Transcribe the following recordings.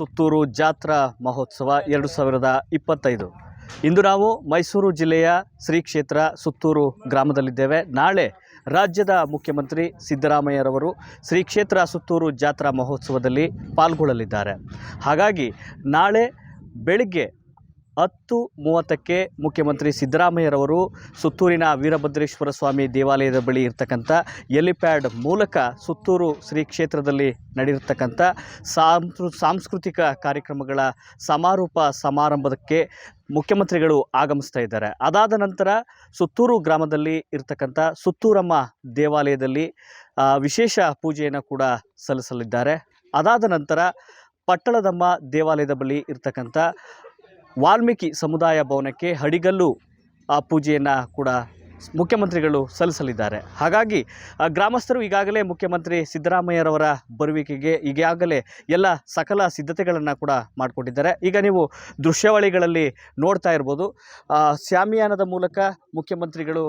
ಸುತ್ತೂರು ಜಾತ್ರಾ ಮಹೋತ್ಸವ ಎರಡು ಸಾವಿರದ ಇಪ್ಪತ್ತೈದು. ಇಂದು ನಾವು ಮೈಸೂರು ಜಿಲ್ಲೆಯ ಶ್ರೀ ಕ್ಷೇತ್ರ ಸುತ್ತೂರು ಗ್ರಾಮದಲ್ಲಿದ್ದೇವೆ. ನಾಳೆ ರಾಜ್ಯದ ಮುಖ್ಯಮಂತ್ರಿ ಸಿದ್ದರಾಮಯ್ಯರವರು ಶ್ರೀ ಕ್ಷೇತ್ರ ಸುತ್ತೂರು ಜಾತ್ರಾ ಮಹೋತ್ಸವದಲ್ಲಿ ಪಾಲ್ಗೊಳ್ಳಲಿದ್ದಾರೆ. ಹಾಗಾಗಿ ನಾಳೆ ಬೆಳಿಗ್ಗೆ ಹತ್ತು ಮೂವತ್ತಕ್ಕೆ ಮುಖ್ಯಮಂತ್ರಿ ಸಿದ್ದರಾಮಯ್ಯರವರು ಸುತ್ತೂರಿನ ವೀರಭದ್ರೇಶ್ವರ ಸ್ವಾಮಿ ದೇವಾಲಯದ ಬಳಿ ಇರ್ತಕ್ಕಂಥ ಎಲಿಪ್ಯಾಡ್ ಮೂಲಕ ಸುತ್ತೂರು ಶ್ರೀ ಕ್ಷೇತ್ರದಲ್ಲಿ ನಡೆಯಿರ್ತಕ್ಕಂಥ ಸಾಂಸ್ಕೃ ಸಾಂಸ್ಕೃತಿಕ ಕಾರ್ಯಕ್ರಮಗಳ ಸಮಾರೋಪ ಸಮಾರಂಭಕ್ಕೆ ಮುಖ್ಯಮಂತ್ರಿಗಳು ಆಗಮಿಸ್ತಾ ಇದ್ದಾರೆ. ಅದಾದ ನಂತರ ಸುತ್ತೂರು ಗ್ರಾಮದಲ್ಲಿ ಇರ್ತಕ್ಕಂಥ ಸುತ್ತೂರಮ್ಮ ದೇವಾಲಯದಲ್ಲಿ ವಿಶೇಷ ಪೂಜೆಯನ್ನು ಕೂಡ ಸಲ್ಲಿಸಲಿದ್ದಾರೆ. ಅದಾದ ನಂತರ ಪಟ್ಟಳದಮ್ಮ ದೇವಾಲಯದ ಬಳಿ ಇರ್ತಕ್ಕಂಥ ವಾಲ್ಮೀಕಿ ಸಮುದಾಯ ಭವನಕ್ಕೆ ಹಡಿಗಲ್ಲು ಆ ಪೂಜೆಯನ್ನು ಕೂಡ ಮುಖ್ಯಮಂತ್ರಿಗಳು ಸಲ್ಲಿಸಲಿದ್ದಾರೆ. ಹಾಗಾಗಿ ಗ್ರಾಮಸ್ಥರು ಈಗಾಗಲೇ ಮುಖ್ಯಮಂತ್ರಿ ಸಿದ್ದರಾಮಯ್ಯರವರ ಬರುವಿಕೆಗೆ ಈಗಾಗಲೇ ಎಲ್ಲ ಸಕಲ ಸಿದ್ಧತೆಗಳನ್ನು ಕೂಡ ಮಾಡಿಕೊಂಡಿದ್ದಾರೆ ಈಗ ನೀವು ದೃಶ್ಯಾವಳಿಗಳಲ್ಲಿ ನೋಡ್ತಾ ಇರ್ಬೋದು. ಆ, ಸ್ಯಾಮಿಯಾನದ ಮೂಲಕ ಮುಖ್ಯಮಂತ್ರಿಗಳು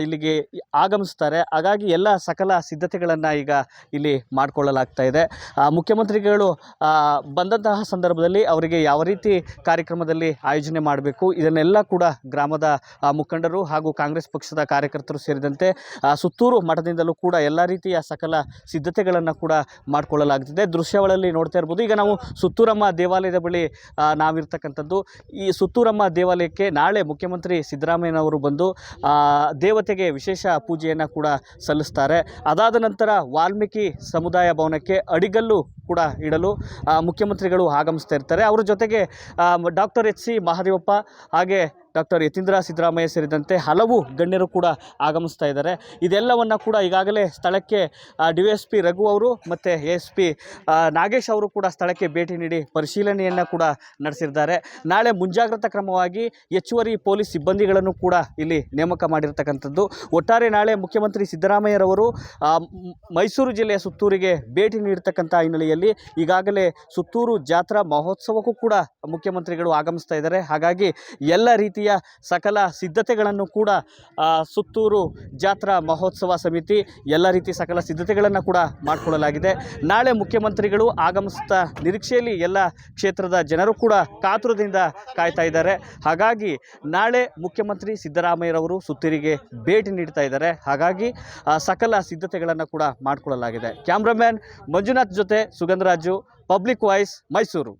ಇಲ್ಲಿಗೆ ಆಗಮಿಸ್ತಾರೆ. ಹಾಗಾಗಿ ಎಲ್ಲ ಸಕಲ ಸಿದ್ಧತೆಗಳನ್ನು ಈಗ ಇಲ್ಲಿ ಮಾಡಿಕೊಳ್ಳಲಾಗ್ತಾ ಇದೆ. ಮುಖ್ಯಮಂತ್ರಿಗಳು ಬಂದಂತಹ ಸಂದರ್ಭದಲ್ಲಿ ಅವರಿಗೆ ಯಾವ ರೀತಿ ಕಾರ್ಯಕ್ರಮದಲ್ಲಿ ಆಯೋಜನೆ ಮಾಡಬೇಕು ಇದನ್ನೆಲ್ಲ ಕೂಡ ಗ್ರಾಮದ ಮುಖಂಡರು ಹಾಗೂ ಕಾಂಗ್ರೆಸ್ ಪಕ್ಷದ ಕಾರ್ಯಕರ್ತರು ಸೇರಿದಂತೆ ಸುತ್ತೂರು ಮಠದಿಂದಲೂ ಕೂಡ ಎಲ್ಲ ರೀತಿಯ ಸಕಲ ಸಿದ್ಧತೆಗಳನ್ನು ಕೂಡ ಮಾಡಿಕೊಳ್ಳಲಾಗ್ತಿದೆ. ದೃಶ್ಯಗಳಲ್ಲಿ ನೋಡ್ತಾ ಇರ್ಬೋದು. ಈಗ ನಾವು ಸುತ್ತೂರಮ್ಮ ದೇವಾಲಯದ ಬಳಿ ನಾವಿರ್ತಕ್ಕಂಥದ್ದು. ಈ ಸುತ್ತೂರಮ್ಮ ದೇವಾಲಯಕ್ಕೆ ನಾಳೆ ಮುಖ್ಯಮಂತ್ರಿ ಸಿದ್ದರಾಮಯ್ಯನವರು ಬಂದು ದೇವತೆಗೆ ವಿಶೇಷ ಪೂಜೆಯನ್ನು ಕೂಡ ಸಲ್ಲಿಸ್ತಾರೆ. ಅದಾದ ನಂತರ ವಾಲ್ಮೀಕಿ ಸಮುದಾಯ ಭವನಕ್ಕೆ ಅಡಿಗಲ್ಲು ಕೂಡ ಇಡಲು ಮುಖ್ಯಮಂತ್ರಿಗಳು ಆಗಮಿಸ್ತಾ ಇರ್ತಾರೆ. ಅವರ ಜೊತೆಗೆ ಡಾಕ್ಟರ್ ಎಚ್ ಸಿ ಮಹಾದೇವಪ್ಪ ಹಾಗೆ ಡಾಕ್ಟರ್ ಯತೀಂದ್ರ ಸಿದ್ದರಾಮಯ್ಯ ಸೇರಿದಂತೆ ಹಲವು ಗಣ್ಯರು ಕೂಡ ಆಗಮಿಸ್ತಾ ಇದ್ದಾರೆ. ಇದೆಲ್ಲವನ್ನು ಕೂಡ ಈಗಾಗಲೇ ಸ್ಥಳಕ್ಕೆ ಡಿ ಎಸ್ ಪಿ ರಘು ಅವರು ಮತ್ತು ಎಸ್ ಪಿ ನಾಗೇಶ್ ಅವರು ಕೂಡ ಸ್ಥಳಕ್ಕೆ ಭೇಟಿ ನೀಡಿ ಪರಿಶೀಲನೆಯನ್ನು ಕೂಡ ನಡೆಸಿದ್ದಾರೆ. ನಾಳೆ ಮುಂಜಾಗ್ರತಾ ಕ್ರಮವಾಗಿ ಹೆಚ್ಚುವರಿ ಪೊಲೀಸ್ ಸಿಬ್ಬಂದಿಗಳನ್ನು ಕೂಡ ಇಲ್ಲಿ ನೇಮಕ ಮಾಡಿರ್ತಕ್ಕಂಥದ್ದು. ಒಟ್ಟಾರೆ ನಾಳೆ ಮುಖ್ಯಮಂತ್ರಿ ಸಿದ್ದರಾಮಯ್ಯರವರು ಮೈಸೂರು ಜಿಲ್ಲೆಯ ಸುತ್ತೂರಿಗೆ ಭೇಟಿ ನೀಡತಕ್ಕಂಥ ಹಿನ್ನೆಲೆಯಲ್ಲಿ ಈಗಾಗಲೇ ಸುತ್ತೂರು ಜಾತ್ರಾ ಮಹೋತ್ಸವಕ್ಕೂ ಕೂಡ ಮುಖ್ಯಮಂತ್ರಿಗಳು ಆಗಮಿಸ್ತಾ ಇದ್ದಾರೆ. ಹಾಗಾಗಿ ಎಲ್ಲ ರೀತಿಯ ಸಕಲ ಸಿದ್ಧತೆಗಳನ್ನು ಕೂಡ ಸುತ್ತೂರು ಜಾತ್ರಾ ಮಹೋತ್ಸವ ಸಮಿತಿ ಎಲ್ಲ ರೀತಿ ಸಕಲ ಸಿದ್ಧತೆಗಳನ್ನು ಕೂಡ ಮಾಡಿಕೊಳ್ಳಲಾಗಿದೆ. ನಾಳೆ ಮುಖ್ಯಮಂತ್ರಿಗಳು ಆಗಮಿಸ್ತಾ ನಿರೀಕ್ಷೆಯಲ್ಲಿ ಎಲ್ಲ ಕ್ಷೇತ್ರದ ಜನರು ಕೂಡ ಕಾತುರದಿಂದ ಕಾಯ್ತಾ ಇದ್ದಾರೆ. ಹಾಗಾಗಿ ನಾಳೆ ಮುಖ್ಯಮಂತ್ರಿ ಸಿದ್ದರಾಮಯ್ಯರವರು ಸುತ್ತೂರಿಗೆ ಭೇಟಿ ನೀಡ್ತಾ ಇದ್ದಾರೆ. ಹಾಗಾಗಿ ಸಕಲ ಸಿದ್ಧತೆಗಳನ್ನು ಕೂಡ ಮಾಡಿಕೊಳ್ಳಲಾಗಿದೆ. ಕ್ಯಾಮ್ರಾಮ್ಯಾನ್ ಮಂಜುನಾಥ್ ಜೊತೆ ಸುಗಂಧರಾಜು, ಪಬ್ಲಿಕ್ ವಾಯ್ಸ್ ಮೈಸೂರು.